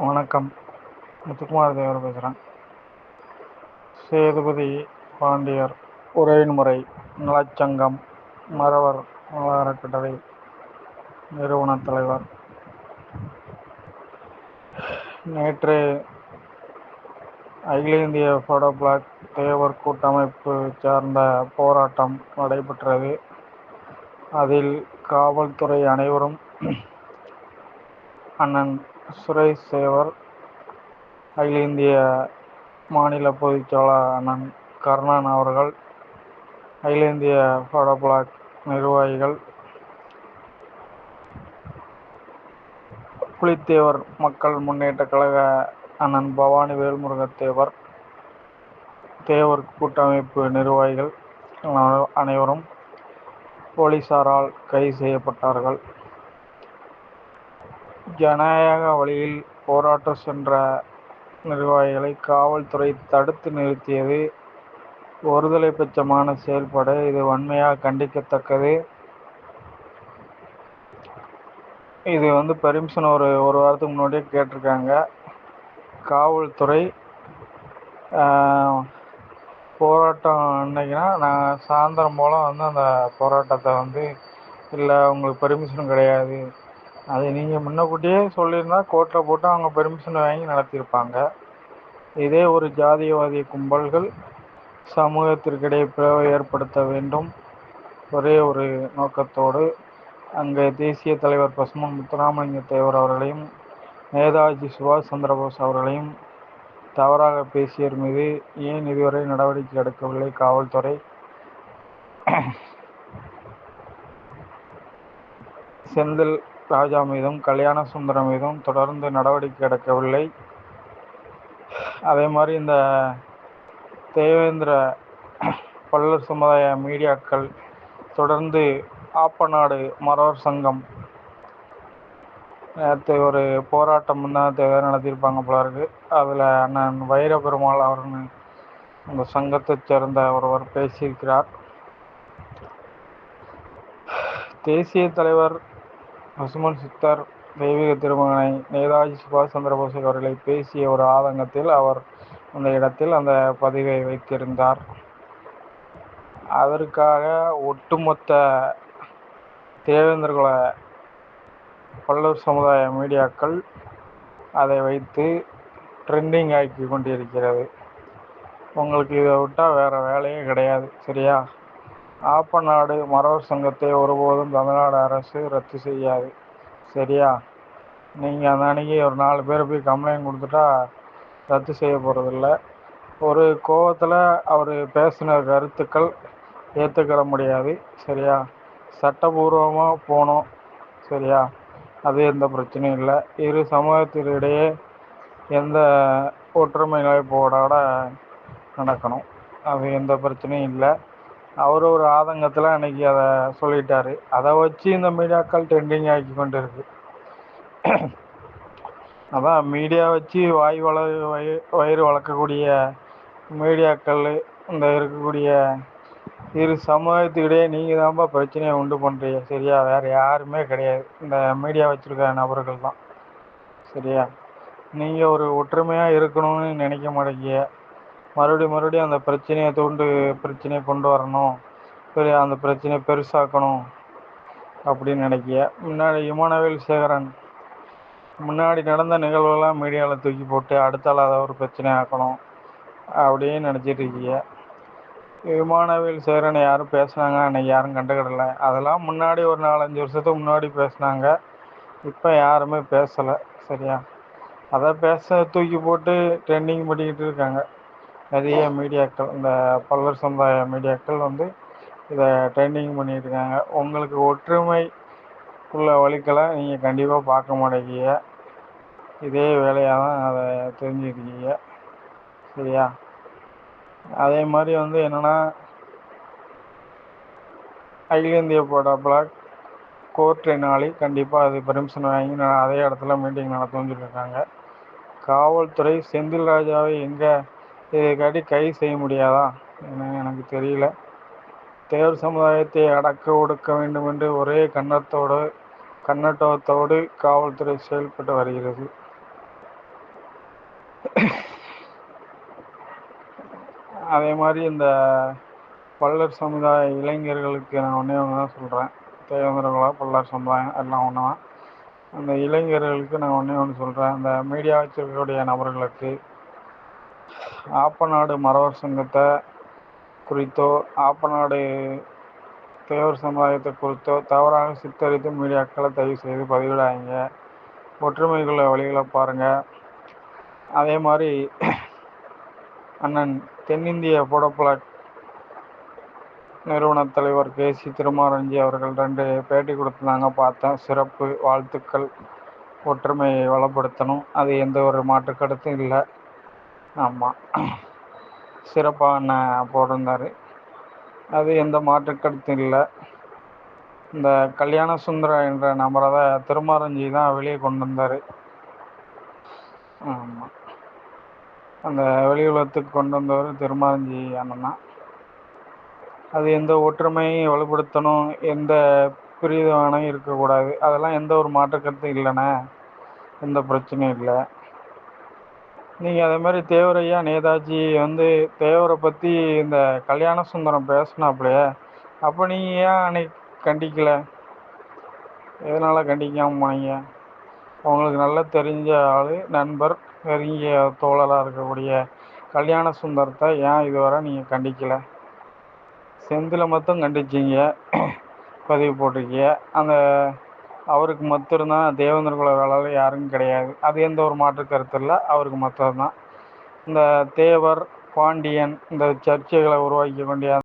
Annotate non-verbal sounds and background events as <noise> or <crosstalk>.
வணக்கம். முத்துக்குமார் தேவர் பேசுகிறேன் சேதுபதி பாண்டியர் உரையின்முறை நலச்சங்கம் மறவர் நல அறக்கட்டளை நிறுவனத் தலைவர். நேற்று அகில இந்திய ஃபோடோ பிளாக் தேவர் கூட்டமைப்பு சார்ந்த போராட்டம் நடைபெற்றது. அதில் காவல்துறை அனைவரும் அண்ணன் சுரேஷ் சேவர் அகில இந்திய மாநில பொதுச்செயலாளர் அண்ணன் கர்ணன் அவர்கள் அகில இந்திய ஃபோடோ பிளாக் நிர்வாகிகள் புலித்தேவர் மக்கள் முன்னேற்ற கழக அண்ணன் பவானி வேல்முருகத்தேவர் தேவர் கூட்டமைப்பு நிர்வாகிகள் அனைவரும் போலீசாரால் கைது செய்யப்பட்டார்கள். ஜனநாயக வழியில் போராட்டம் சென்ற நிர்வாகிகளை காவல்துறை தடுத்து நிறுத்தியது. ஒருதலை பட்சமான செயல்பாடு இது வன்மையாக கண்டிக்கத்தக்கது. இது வந்து பெர்மிஷன் ஒரு ஒரு வாரத்துக்கு முன்னாடியே கேட்டிருக்காங்க. காவல்துறை போராட்டம் அன்னைக்குன்னா நான் சாயந்தரம் போல் வந்து அந்த போராட்டத்தை வந்து இல்லை உங்களுக்கு பெர்மிஷன் கிடையாது. அது நீங்கள் முன்னக்கூட்டியே சொல்லியிருந்தா கோர்ட்டில் போட்டு அவங்க பெர்மிஷன் வாங்கி நடத்தியிருப்பாங்க. இதே ஒரு ஜாதியவாதி கும்பல்கள் சமூகத்திற்கிடையே பிளவை ஏற்படுத்த வேண்டும். ஒரே ஒரு நோக்கத்தோடு அங்கே தேசிய தலைவர் பசுமன் முத்துராமலிங்க தேவர் அவர்களையும் நேதாஜி சுபாஷ் சந்திரபோஸ் அவர்களையும் தவறாக பேசியர் மீது ஏன் இதுவரை நடவடிக்கை எடுக்கவில்லை? காவல்துறை செந்தில் ராஜா மீதும் கல்யாண சுந்தரம் மீதும் தொடர்ந்து நடவடிக்கை எடுக்கவில்லை. அதே மாதிரி இந்த தேவேந்திர பல்லர் சமுதாய மீடியாக்கள் தொடர்ந்து ஆப்பநாடு மறவர் சங்கம் நேற்று ஒரு போராட்டம் முன்னாடி நடத்தியிருப்பாங்க போல இருக்கு. அதில் அண்ணன் வைரபெருமாள் அவர்னு அந்த சங்கத்தைச் சேர்ந்த ஒருவர் பேசியிருக்கிறார். தேசிய தலைவர் பசுமன் சித்தர் தெய்வீக திருமகனை நேதாஜி சுபாஷ் சந்திரபோஸ் அவர்களை பேசிய ஒரு ஆதங்கத்தில் அவர் அந்த இடத்தில் அந்த பதிவை வைத்திருந்தார். அதற்காக ஒட்டுமொத்த தேவேந்திரகுல பல்லூர் சமுதாய மீடியாக்கள் அதை வைத்து ட்ரெண்டிங் ஆக்கி கொண்டிருக்கிறது. உங்களுக்கு இதை விட்டால் வேறு வேலையே கிடையாது சரியா? ஆப்பநாடு மறவர் சங்கத்தை ஒருபோதும் தமிழ்நாடு அரசு ரத்து செய்யாது. சரியா? நீங்கள் அந்த அன்னைக்கு ஒரு நாலு பேர் போய் கம்ப்ளைண்ட் கொடுத்துட்டா ரத்து செய்ய போகிறதில்ல ஒரு கோவத்தில் அவர் பேசின கருத்துக்கள் ஏற்றுக்கிற முடியாது. சரியா? சட்டபூர்வமாக போனோம். சரியா? அது எந்த பிரச்சனையும் இல்லை. இரு சமூகத்தினிடையே எந்த ஒற்றுமை நிலைப்பாடோட நடக்கணும். அது எந்த பிரச்சனையும் இல்லை. அவர் ஒரு ஆதங்கத்தில் அன்னைக்கு அதை சொல்லிட்டாரு. அதை வச்சு இந்த மீடியாக்கள் ட்ரெண்டிங் ஆக்கி கொண்டு இருக்கு அதான் மீடியா வச்சு வாய் வள வய வயிறு வளர்க்கக்கூடிய மீடியாக்கள் இந்த இருக்கக்கூடிய இரு சமூகத்துக்கிடையே நீங்கள் தான்ப்பா பிரச்சனையை உண்டு பண்ணுறீங்க சரியா? வேறு யாருமே கிடையாது. இந்த மீடியா வச்சுருக்க நபர்கள் தான். சரியா? நீங்கள் ஒரு ஒற்றுமையாக இருக்கணும்னு நினைக்க மாட்டேங்க மறுபடியும் மறுபடியும் அந்த பிரச்சனையை தூண்டு பிரச்சனையை கொண்டு வரணும். பெரிய அந்த பிரச்சனையை பெருசாக்கணும் அப்படின்னு நினைக்கிய. முன்னாடி இமானவேல் சேகரன் முன்னாடி நடந்த நிகழ்வுகள்லாம் மீடியாவில் தூக்கி போட்டு அடுத்தால் அதை ஒரு பிரச்சனை ஆக்கணும் அப்படின்னு நினச்சிட்டு இருக்கீங்க விமானவேல் சேரனை யாரும் பேசுனாங்க அன்னைக்கு யாரும் கண்டுக்கிடல. அதெல்லாம் முன்னாடி ஒரு நாலஞ்சு வருஷத்துக்கு முன்னாடி பேசுனாங்க. இப்போ யாருமே பேசலை சரியா? அதை பேச தூக்கி போட்டு ட்ரெண்டிங் பண்ணிக்கிட்டு இருக்காங்க. நிறைய மீடியாக்கள் இந்த பல்லர் சமுதாய மீடியாக்கள் வந்து இதை ட்ரெண்டிங் பண்ணிட்டு இருக்காங்க. உங்களுக்கு ஒற்றுமை உள்ள வழிகளை நீங்கள் கண்டிப்பாக பார்க்க மாட்டேங்கிய இதே வேலையாக தான் அதை தெரிஞ்சுருக்கீங்க சரியா? அதே மாதிரி வந்து என்னென்னா அகில இந்திய போடா பிளாக் கோர்ட்டை கண்டிப்பாக அது பெர்மிஷன் வாங்கி நான் அதே இடத்துல மீட்டிங் நடத்தும்னு சொல்லியிருக்காங்க. காவல்துறை செந்தில் ராஜாவை எங்கே இதுக்காட்டி கை செய்ய முடியாதா என்ன எனக்கு தெரியல. தேவர் சமுதாயத்தை அடக்க ஒடுக்க வேண்டும் என்று ஒரே கண்ணத்தோடு கன்னட்டத்தோடு காவல்துறை செயல்பட்டு வருகிறது. அதே மாதிரி இந்த பல்லர் சமுதாய இளைஞர்களுக்கு நான் ஒன்றே ஒன்று தான் சொல்கிறேன் தேவேந்திரகுலா பல்லர் சமுதாயம் எல்லாம் ஒன்று தான் அந்த இளைஞர்களுக்கு நான் ஒன்றே ஒன்று சொல்கிறேன் அந்த மீடியா வச்சிருக்கக்கூடிய நபர்களுக்கு ஆப்பநாடு மறவர் சங்கத்தை குறித்தோ ஆப்பநாடு தேவர் சமுதாயத்தை குறித்தோ தவறாக சித்தரித்து மீடியாக்களை தயவு செய்து பதிவிடாதீங்க. ஒற்றுமைக்குள்ள வழிகளை பாருங்கள் அதே மாதிரி அண்ணன் தென்னிந்திய புடப்புலக் நிறுவன தலைவர் கே. சி. திருமாரஞ்சி அவர்கள் ரெண்டு பேட்டி கொடுத்துருந்தாங்க பார்த்தேன். சிறப்பு வாழ்த்துக்கள். ஒற்றுமையை வளப்படுத்தணும். அது எந்த ஒரு மாற்றுக்கருத்தும் இல்லை. ஆமாம் சிறப்பாக என்ன போட்டிருந்தாரு. அது எந்த மாற்றுக்கத்தும் இல்லை இந்த கல்யாண சுந்தரா என்ற நபரை தான் திருமாரஞ்சி தான் வெளியே கொண்டு வந்தார் ஆமாம் அந்த வெளி உலகத்துக்கு கொண்டு வந்தவர் திருமாரஞ்சி அண்ணன் தான். அது எந்த ஒற்றுமையும் வலுப்படுத்தணும் எந்த பிரிதமான இருக்கக்கூடாது அதெல்லாம் எந்த ஒரு மாற்று கருத்தும் இல்லைண்ணே. எந்த பிரச்சனையும் இல்லை. நீங்கள் அதே மாதிரி தேவரையா நேதாஜி வந்து தேவரை பற்றி இந்த கல்யாண சுந்தரம் பேசினாப்புலையே அப்போ நீங்கள் ஏன் அன்னைக்கு கண்டிக்கலை? எதனால் கண்டிக்காமல் போனீங்க? உங்களுக்கு நல்லா தெரிஞ்ச ஆள் நண்பர் நெருங்கிய தோழராக இருக்கக்கூடிய கல்யாண சுந்தரத்தை ஏன் இதுவரை நீங்கள் கண்டிக்கலை? செந்தில் மட்டும் கண்டிச்சிங்க <clears throat> பதிவு போட்டிருக்கீங்க அந்த அவருக்கு மட்டும்தான் தேவேந்திர குல வேளாளர் யாரும் கிடையாது. அது எந்த ஒரு மாற்று கருத்து இல்லை. அவருக்கு மட்டும்தான் இந்த தேவர் பாண்டியன் இந்த சர்ச்சைகளை உருவாக்கி கொண்டு